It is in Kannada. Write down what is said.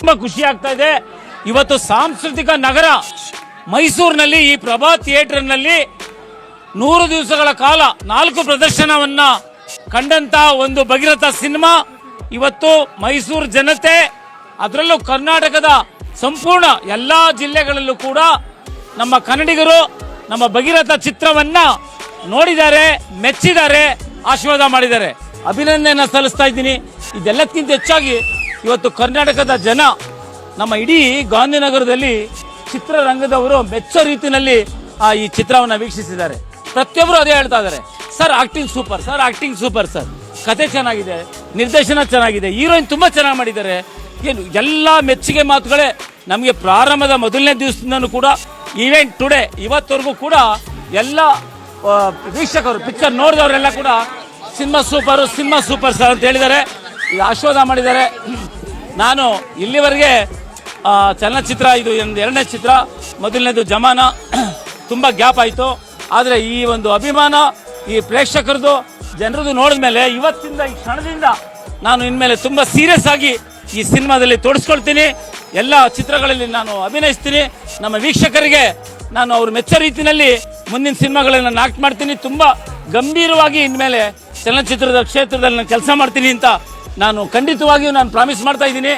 ತುಂಬಾ ಖುಷಿ ಆಗ್ತಾ ಇದೆ. ಇವತ್ತು ಸಾಂಸ್ಕೃತಿಕ ನಗರ ಮೈಸೂರಿನಲ್ಲಿ ಈ ಪ್ರಭಾ ಥಿಯೇಟರ್ನಲ್ಲಿ ನೂರು ದಿವಸಗಳ ಕಾಲ ನಾಲ್ಕು ಪ್ರದರ್ಶನವನ್ನ ಕಂಡಂತ ಒಂದು ಭಗೀರಥ ಸಿನಿಮಾ. ಇವತ್ತು ಮೈಸೂರು ಜನತೆ, ಅದರಲ್ಲೂ ಕರ್ನಾಟಕದ ಸಂಪೂರ್ಣ ಎಲ್ಲಾ ಜಿಲ್ಲೆಗಳಲ್ಲೂ ಕೂಡ ನಮ್ಮ ಕನ್ನಡಿಗರು ನಮ್ಮ ಭಗೀರಥ ಚಿತ್ರವನ್ನ ನೋಡಿದ್ದಾರೆ, ಮೆಚ್ಚಿದ್ದಾರೆ, ಆಶೀರ್ವಾದ ಮಾಡಿದ್ದಾರೆ. ಅಭಿನಂದನೆಯನ್ನ ಸಲ್ಲಿಸ್ತಾ ಇದ್ದೀನಿ. ಇದೆಲ್ಲಕ್ಕಿಂತ ಹೆಚ್ಚಾಗಿ ಇವತ್ತು ಕರ್ನಾಟಕದ ಜನ ನಮ್ಮ ಇಡೀ ಗಾಂಧಿನಗರದಲ್ಲಿ ಚಿತ್ರರಂಗದವರು ಮೆಚ್ಚೋ ರೀತಿಯಲ್ಲಿ ಆ ಈ ಚಿತ್ರವನ್ನು ವೀಕ್ಷಿಸಿದ್ದಾರೆ. ಪ್ರತಿಯೊಬ್ಬರು ಅದೇ ಹೇಳ್ತಾ ಇದ್ದಾರೆ. Sir acting super sir acting super sir. ಕತೆ ಚೆನ್ನಾಗಿದೆ, ನಿರ್ದೇಶನ ಚೆನ್ನಾಗಿದೆ, ಹೀರೋಯಿನ್ ತುಂಬ ಚೆನ್ನಾಗಿ ಮಾಡಿದ್ದಾರೆ. ಏನು, ಎಲ್ಲ ಮೆಚ್ಚುಗೆ ಮಾತುಗಳೇ ನಮಗೆ ಪ್ರಾರಂಭದ ಮೊದಲನೇ ದಿವಸದಿಂದನೂ ಕೂಡ ಈವೆಂಟ್ ಟುಡೇ ಇವತ್ತವರೆಗೂ ಕೂಡ ಎಲ್ಲ ವೀಕ್ಷಕರು ಪಿಕ್ಚರ್ ನೋಡಿದವರೆಲ್ಲ ಕೂಡ, cinema super cinema super sir ಅಂತ ಹೇಳಿದ್ದಾರೆ. ಇದು ಆಶೀರ್ವಾದ ಮಾಡಿದ್ದಾರೆ. ನಾನು ಇಲ್ಲಿವರೆಗೆ ಚಲನಚಿತ್ರ, ಇದು ಒಂದು ಎರಡನೇ ಚಿತ್ರ, ಮೊದಲನೇದು ಜಮಾನ. ತುಂಬ ಗ್ಯಾಪ್ ಆಯಿತು. ಆದರೆ ಈ ಒಂದು ಅಭಿಮಾನ, ಈ ಪ್ರೇಕ್ಷಕರದು, ಜನರದು ನೋಡಿದ ಮೇಲೆ ಇವತ್ತಿಂದ, ಈ ಕ್ಷಣದಿಂದ ನಾನು ಇನ್ಮೇಲೆ ತುಂಬ ಸೀರಿಯಸ್ ಆಗಿ ಈ ಸಿನಿಮಾದಲ್ಲಿ ತೋರಿಸ್ಕೊಳ್ತೀನಿ. ಎಲ್ಲ ಚಿತ್ರಗಳಲ್ಲಿ ನಾನು ಅಭಿನಯಿಸ್ತೀನಿ. ನಮ್ಮ ವೀಕ್ಷಕರಿಗೆ ನಾನು ಅವ್ರ ಮೆಚ್ಚ ರೀತಿಯಲ್ಲಿ ಮುಂದಿನ ಸಿನಿಮಾಗಳನ್ನು ನಾನು ಮಾಡ್ತೀನಿ. ತುಂಬ ಗಂಭೀರವಾಗಿ ಇನ್ಮೇಲೆ ಚಲನಚಿತ್ರದ ಕ್ಷೇತ್ರದಲ್ಲಿ ನಾನು ಕೆಲಸ ಮಾಡ್ತೀನಿ ಅಂತ ನಾನು ಖಂಡಿತವಾಗಿಯೂ ನಾನು ಪ್ರಾಮಿಸ್ ಮಾಡ್ತಾ ಇದ್ದೀನಿ.